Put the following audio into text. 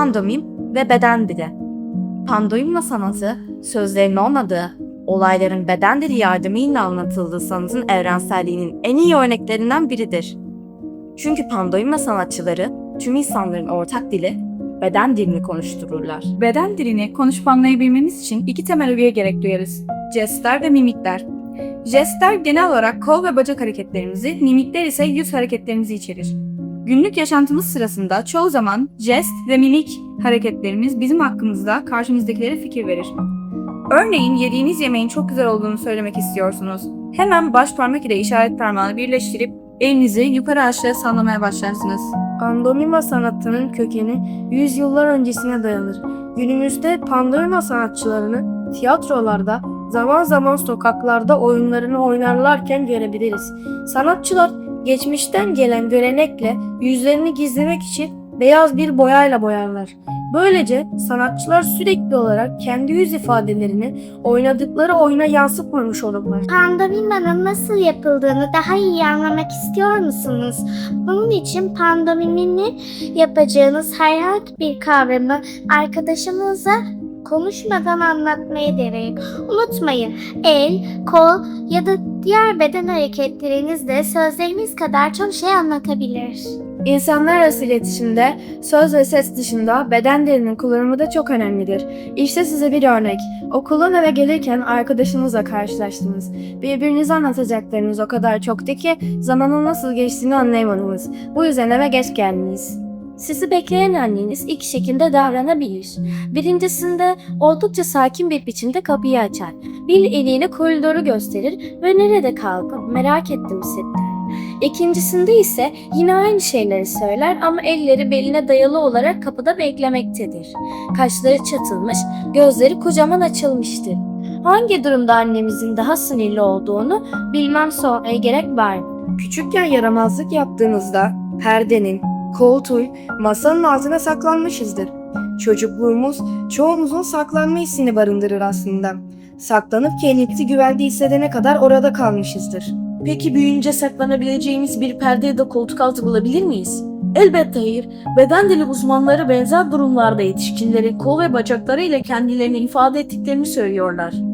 pandomim ve beden dili. Pandomimle sanatı, sözlerin olmadığı, olayların beden dili yardımıyla anlatıldığı sanatın evrenselliğinin en iyi örneklerinden biridir. Çünkü pandomime sanatçıları tüm insanların ortak dili, beden dilini konuştururlar. Beden dilini konuşup anlayabilmemiz için iki temel öğeye gerek duyarız. Jestler ve mimikler. Jestler genel olarak kol ve bacak hareketlerimizi, mimikler ise yüz hareketlerimizi içerir. Günlük yaşantımız sırasında çoğu zaman jest ve mimik hareketlerimiz bizim hakkımızda karşımızdakilere fikir verir. Örneğin yediğiniz yemeğin çok güzel olduğunu söylemek istiyorsunuz. Hemen baş parmak ile işaret parmağını birleştirip elinizi yukarı aşağı sallamaya başlarsınız. Pandomima sanatının kökeni yüzyıllar öncesine dayanır. Günümüzde pandomima sanatçılarını tiyatrolarda, zaman zaman sokaklarda oyunlarını oynarlarken görebiliriz. Sanatçılar geçmişten gelen görenekle yüzlerini gizlemek için beyaz bir boyayla boyarlar. Böylece sanatçılar sürekli olarak kendi yüz ifadelerini oynadıkları oyuna yansıtmamış olurlar. Pandomimanın nasıl yapıldığını daha iyi anlamak istiyor musunuz? Bunun için pandomimini yapacağınız herhangi bir kavramı arkadaşınıza konuşmadan anlatmayı deneyin. Unutmayın, el, kol ya da diğer beden hareketleriniz de sözleriniz kadar çok şey anlatabilir. İnsanlar arası iletişimde söz ve ses dışında beden dilinin kullanımı da çok önemlidir. İşte size bir örnek. Okuldan eve gelirken arkadaşınızla karşılaştınız. Birbirinize anlatacaklarınız o kadar çoktu ki zamanın nasıl geçtiğini anlayamadınız. Bu yüzden eve geç geldiniz. Sizi bekleyen anneniz iki şekilde davranabilir. Birincisinde oldukça sakin bir biçimde kapıyı açar. Bir eliyle koridoru gösterir ve nerede kaldın merak ettim hissettirir. İkincisinde ise yine aynı şeyleri söyler ama elleri beline dayalı olarak kapıda beklemektedir. Kaşları çatılmış, gözleri kocaman açılmıştır. Hangi durumda annemizin daha sinirli olduğunu bilmem sormaya gerek var? Küçükken yaramazlık yaptığınızda perdenin, koltuğun, masanın altına saklanmışızdır. Çocukluğumuz çoğumuzun saklanma hissini barındırır aslında. Saklanıp kendimizi güvende hissedene kadar orada kalmışızdır. Peki büyüyünce saklanabileceğimiz bir perde ya da koltuk altı bulabilir miyiz? Elbette hayır. Beden dili uzmanları benzer durumlarda yetişkinlerin kol ve bacakları ile kendilerini ifade ettiklerini söylüyorlar.